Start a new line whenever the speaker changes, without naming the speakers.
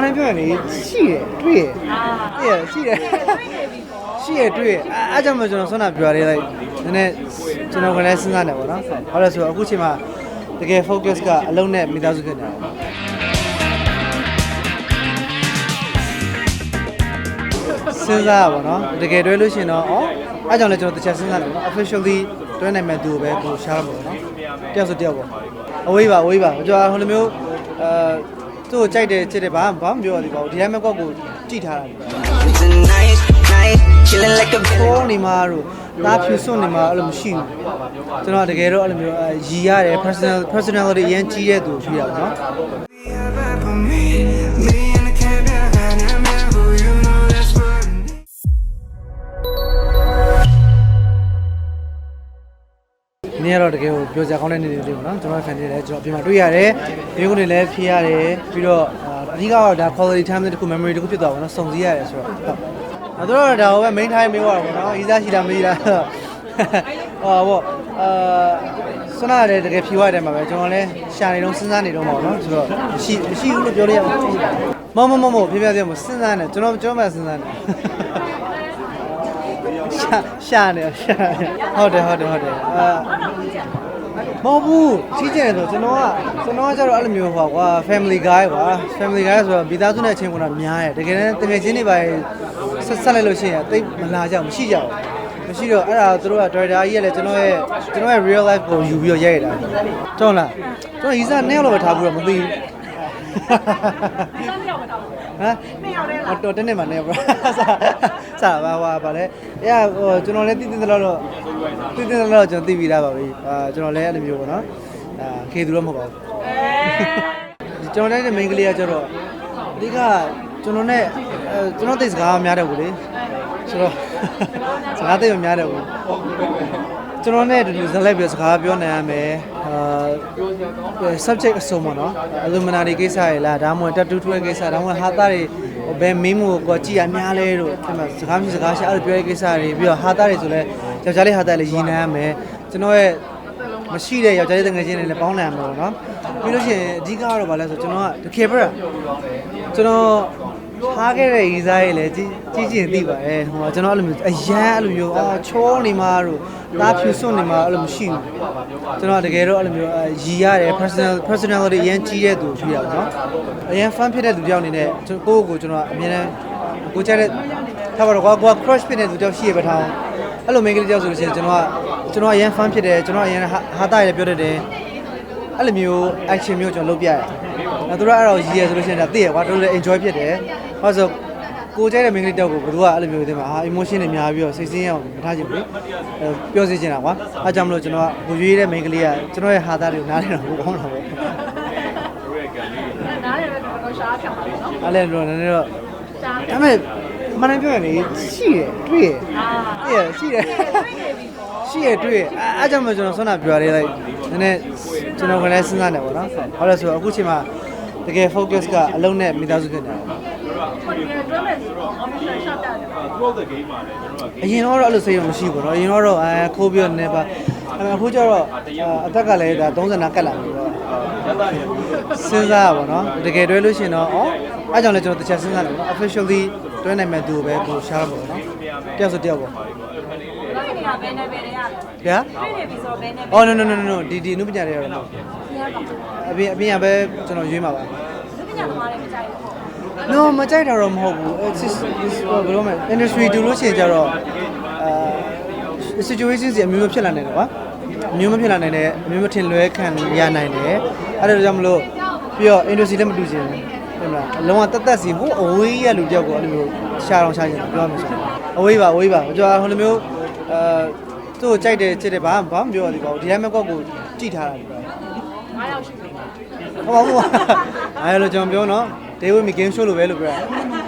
န်တယ်ပြောရင်လေရှိတယ်တွေ့ရတွေ့ရရှိတယ်ရှိရတွေ့ရအဲအားကြောင့်မကျွန်တော်ဆွမ်းနာပြောရတယ်လိုက်နည်းနည်းကျွန်တော်ကလည်းစဉ်းစားနေပါတော့ဟုတ်လဲဆိုတော့အခုချိန်မှာတကယ် focus ကအလုံးနဲ့မိသားစုဖြစ်နေတာပေါ့စဉ်းစားရပါတော့တကယ်တွဲလို့ရှိရင်တော့ဩအားကြောင့်လည်းကျွန်တော်တစ်ချက်စဉ်းစားတယ်နော် officially တွဲနိုင်မဲ့သူကိုပဲကိုရှားမှာပေါ့နော်တယောက်ဆိုတယောက်ပေါ့အဝေးပါအဝေးပါကျွန်တော်ဟိုလိုမျိုးအဲ သူ့ကိုကြိုက်တယ်ချစ်တယ်ဘာမှဘာမှမပြောရသေးပါဘူးဒီတိုင်းမဲ့ကောက်ကိုကြည့်ထားတာ
Tonight, night, chilling like a
ဖောနေမှာတို့သားဖြူစွန့်နေမှာအဲ့လိုမရှိဘူးကျွန်တော်တကယ်တော့အဲ့လိုမျိုးအဲရည်ရတယ် personal personality အရင်ကြီးတဲ့သူရှိတာပေါ့နော် နေ့ကတော့တကယ်ကိုပြောစရာကောင်းတဲ့နေ့တွေလေးပေါ့နော်ကျွန်တော်ရဲ့ fan တွေလည်းကျွန်တော်အပြင်မှာတွေ့ရတယ်ဒီကုန်းတွေလည်းဖြေရတယ်ပြီးတော့အဓိကတော့ဒါ quality time တစ်ခု memory တစ်ခုဖြစ်သွားပါတော့စုံစည်းရတယ်ဆိုတော့ဟုတ်အဲ့တော့ဒါဟိုပဲ main time မေးသွားတာပေါ့နော်ဤစားရှိတာမေးတာဟောပေါ့အာဆွမ်းနာတယ်တကယ်ဖြေရတယ်မှာပဲကျွန်တော်လည်းရှာနေတော့စဉ်းစားနေတော့မှာပေါ့နော်ဆိုတော့မရှိမရှိဘူးလို့ပြောလို့ရမှာမမမမဖြေပြပြမစဉ်းစားနေကျွန်တော်ကျွန်တော်မှစဉ်းစားနေရှာရှာနေရှာနေဟုတ်တယ်ဟုတ်တယ်ဟုတ်တယ်အာ မဟုတ်ဘူးကြီးကျယ်တယ်ဆိုကျွန်တော်ကကျွန်တော်ကကျတော့အဲ့လိုမျိုးဟောကွာ family guy ကွာ family guy ဆိုတော့မိသားစုနဲ့အချင်းကတော့များတယ်တကယ်တမ်းတကယ်ချင်းတွေပါဆက်ဆက်လိုက်လို့ရှိရင်တိတ်မလာကြဘူးမရှိကြဘူးမရှိတော့အဲ့ဒါသူတို့က director ကြီးကလည်းကျွန်တော်ရဲ့ကျွန်တော်ရဲ့ real life ကိုယူပြီးတော့ရိုက်ရတာတော်လားကျွန်တော်ရီစားနှစ်ယောက်လောက်ပဲထားဘူးတော့မသိဘူး ဟမ်နှစ်ယောက်တည်းလားတော်တဲ့နေ့မှနှစ်ယောက်ပါစားစားပါဟွာဗာလဲအဲ့ဟိုကျွန်တော်လည်းတည်တည်တော့တော့တည်တည်တော့ကျွန်တော်သိပြီးသားပါပြီအာကျွန်တော်လည်းအဲ့လိုမျိုးပေါ့နော်အာခေသူတော့မဟုတ်ပါဘူးကျွန်တော်လည်း main ကလေးကကျတော့အဓိကကျွန်တော်နဲ့အဲကျွန်တော်သိစကားများတယ်ဘူးလေဆိုတော့စကားသိမများတယ်ဘူးကျွန်တော်နဲ့အတူတူဇက်လိုက်ပြီးစကားပြောနိုင်ရမယ် အာ subject အစုံပေါ့နော် illuminati ကိစ္စရလားဒါမှမဟုတ် tattoo ထွဲကိစ္စဒါမှမဟုတ်ဟာသားတွေဘယ်မင်းမို့ကိုကြည်ရများလဲလို့အဲ့မှာစကားမျိုးစကားရှာအဲ့လိုပြောတဲ့ကိစ္စတွေပြီးတော့ဟာသားတွေဆိုလဲယောက်ျားလေးဟာသားလေးရည်နိုင်ရမယ်ကျွန်တော်ရဲ့မရှိတဲ့ယောက်ျားလေးတငယ်ချင်းတွေလည်းပေါင်းနိုင်ရမှာပေါ့နော်ပြီးလို့ရှိရင်အဓိကကတော့ဗာလဲဆိုကျွန်တော်ကတကယ်ပြကျွန်တော် ထားခဲ့တဲ့ရီစားရေးလည်းကြီးကြီးကျင်သိပါတယ်ဟိုကျွန်တော်အဲ့လိုမျိုးအရန်အဲ့လိုမျိုးအာချောနေမှာတို့သားဖြူစွန့်နေမှာအဲ့လိုမရှိဘူးကျွန်တော်တကယ်တော့အဲ့လိုမျိုးရည်ရတယ် personal personality အရင်ကြီးတဲ့သူရှိတာပေါ့နော်အရင် fan ဖြစ်တဲ့သူတယောက်အနေနဲ့ကျွန်တော်ကိုယ့်ကိုကျွန်တော်အမြဲတမ်းကိုချတဲ့ထားပါတော့ကွာကွာ crush ဖြစ်တဲ့သူတယောက်ရှိရပါထောင်းအဲ့လို main ကလေးတယောက်ဆိုလို့ရှိရင်ကျွန်တော်ကကျွန်တော်အရင် fan ဖြစ်တယ်ကျွန်တော်အရင်ဟာတာရပြောတတ်တယ်အဲ့လိုမျိုး action မျိုးကျွန်တော်လုပ်ပြရတယ်။ အဲသူတို့အဲ့တော့ရည်ရဆိုလို့ရှိရင်ဒါသိရကွာတော်တော်လေး enjoy ဖြစ်တယ်။ဟုတ်ဆိုကိုကြိုက်တဲ့ main ကလေးတောက်ကိုဘယ်သူကအဲ့လိုမျိုးတင်မှာဟာ emotion တွေများပြီးတော့စိတ်ဆင်းရအောင်မထားချင်ဘူး။အဲပြောစီချင်တာကွာ။အဲကြောင့်မလို့ကျွန်တော်ကကိုရွေးတဲ့ main ကလေးကကျွန်တော်ရဲ့ဟာသားတွေကိုနားလည်တော့ဘူးကောင်းတာပေါ့
နားလည်းပဲတော့ရှားဖြောင်းပါတော့နော်။
အဲ့လည်းတော့နည်းနည်းတော့
ရှား
ဒါပေမဲ့မနိုင်ပြောရင်လေရှိတယ်တွေ့ရ
အာ
တွေ့ရရှိတယ်ရှိရတွေ့ရအဲအားကြောင့်မကျွန်တော်ဆွမ်းနာပြောရတယ်လိုက်နည်းနည်း ကျွန်တော်ကလည်းစဉ်းစားနေပါတော့ဟုတ်လားဆိုတော့အခုချိန်မှာတကယ် focus ကအလုံးနဲ့မိသားစုဖြစ်နေတာပေါ့အရင်တော့အဲ့လိုစိတ်ရမရှိဘူးတော့အရင်တော့အဲခိုးပြီးတော့နေပါအဲ့အခုကျတော့အသက်ကလည်းဒါ30နာကတ်လာပြီတော့စဉ်းစားရပါတော့တကယ်တွဲလို့ရှင်တော့ဩအဲ့ကြောင့်လည်းကျွန်တော်တခြားစဉ်းစားတယ်နော် officially တွဲနိုင်မဲ့သူကိုပဲကိုရှားပါတော့နော်တယောက်ဆိုတယောက်ပေါ့
ဘယ်နဲ့ဘယ်နဲ့ရလဲ
ဗျာ
တွေ့နေပြီဆိုတော့ဘယ်နဲ့ဘယ်
အော် no no no no no ဒီဒီနုပညာတွေရတော့မဟုတ်
နဲ့ရပါဘူး
အပြင်အပြင်ကပဲကျွန်တော်ရွေးမှာပါ
ဒီပညာသမားတွေမကြိုက်ဘူး
no မကြိုက်တာတော့မဟုတ်ဘူး it's just this ဘယ်လိုမလဲ industry တူလို့ရှိရင်ကြတော့အာ situation စီအမျိုးမျိုးဖြစ်လာနိုင်တယ်ကွာအမျိုးမဖြစ်လာနိုင်တယ်အမျိုးမထင်လွဲခံရနိုင်တယ်အဲ့ဒါကြောင့်မလို့ပြီးတော့ industry လည်းမတူချင်ဘူးဟုတ်မလားအလုံးဝတက်တက်စီဟိုအဝေးကြီးရလူတယောက်ကိုအဲ့လိုမျိုးရှားအောင်ရှားချင်တယ်ပြောရမယ်ဆိုရင်အဝေးပါအဝေးပါကျွန်တော်ဟိုလိုမျိုး အာသူ့ကိုကြိုက်တယ်ချစ်တယ်ဘာမှဘာမှမပြောရသေးပါဘူးဒီတိုင်းမဲ့ကောက်ကိုကြည့်ထားတာဒီပါ
9ယောက်ရှိပြီ
ဟုတ်ပါဘူးအဲ့လိုကျွန်တော်ပြောနော် Day with me game show လိုပဲလို့ပြောတာ